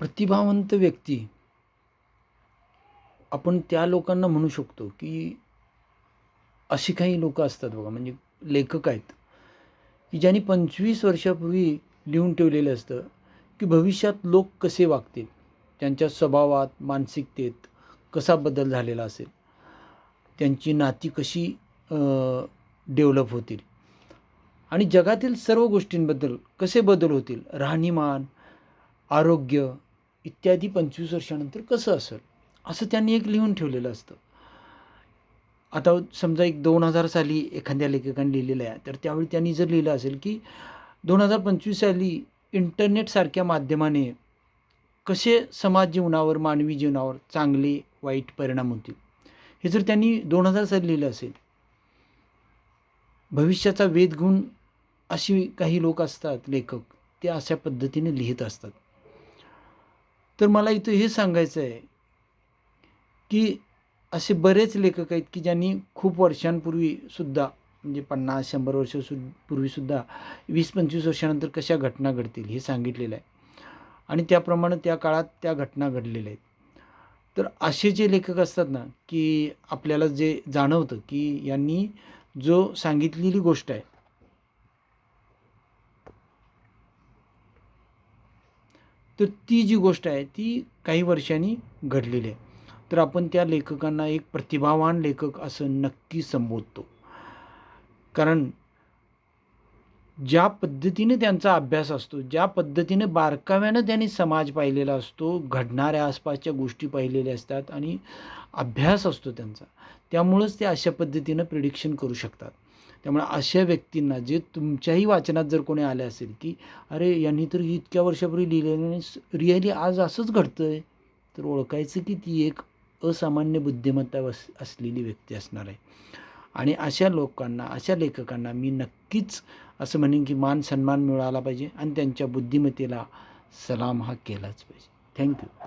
प्रतिभावंत व्यक्ती. आपण त्या लोकांना म्हणू शकतो की अशी काही लोकं असतात बघा म्हणजे लेखक आहेत की ज्यांनी पंचवीस वर्षापूर्वी लिहून ठेवलेलं असतं की भविष्यात लोक कसे वागतील त्यांच्या स्वभावात मानसिकतेत कसा बदल झालेला असेल त्यांची नाती कशी डेव्हलप होतील आणि जगातील सर्व गोष्टींबद्दल कसे बदल होतील राहणीमान आरोग्य इत्यादी पंचवीस वर्षानंतर कसं असेल? असं त्यांनी एक लिहून ठेवलेलं असतं. आता समजा एक दोन हजार साली एखाद्या लेखकाने लिहिलेलं आहे तर त्यावेळी त्यांनी जर लिहिलं असेल की दोन हजार पंचवीस साली इंटरनेटसारख्या माध्यमाने कसे समाज जीवनावर मानवी जीवनावर चांगले वाईट परिणाम होतील? हे जर त्यांनी दोन हजार साली लिहिलं असेल भविष्याचा वेध गुण अशी काही लोक असतात लेखक ते अशा पद्धतीने लिहित असतात. तर मला इथं हे सांगायचं आहे की असे बरेच लेखक आहेत की ज्यांनी खूप वर्षांपूर्वी सुद्धा म्हणजे पन्नास शंभर वर्ष सु पूर्वीसुद्धा वीस पंचवीस वर्षानंतर कशा घटना घडतील हे सांगितलेलं आहे. आणि त्याप्रमाणे त्या काळात त्या घटना घडलेल्या आहेत. तर असे जे लेखक असतात ना की आपल्याला जे जाणवतं की यांनी जो सांगितलेली गोष्ट आहे तर ती जी गोष्ट आहे ती काही वर्षांनी घडलेली आहे. तर आपण त्या लेखकांना एक प्रतिभावान लेखक असं नक्की संबोधतो. कारण ज्या पद्धतीने त्यांचा अभ्यास असतो ज्या पद्धतीने बारकाव्यानं त्यांनी समाज पाहिलेला असतो घडणाऱ्या आसपासच्या गोष्टी पाहिलेल्या असतात आणि अभ्यास असतो त्यांचा त्यामुळंच ते अशा पद्धतीनं प्रिडिक्शन करू शकतात. त्यामुळे अशा व्यक्तींना जे तुमच्याही वाचनात जर कोणी आले असेल की अरे यांनी तर इतक्या वर्षापूर्वी लिहिलेलं आणि रिअली आज असंच घडतं आहे तर ओळखायचं की ती एक असामान्य बुद्धिमत्ता वस असलेली व्यक्ती असणार आहे. आणि अशा लोकांना अशा लेखकांना मी नक्कीच असं म्हणेन की मान सन्मान मिळाला पाहिजे आणि त्यांच्या बुद्धिमत्तेला सलाम हा केलाच पाहिजे. थँक्यू.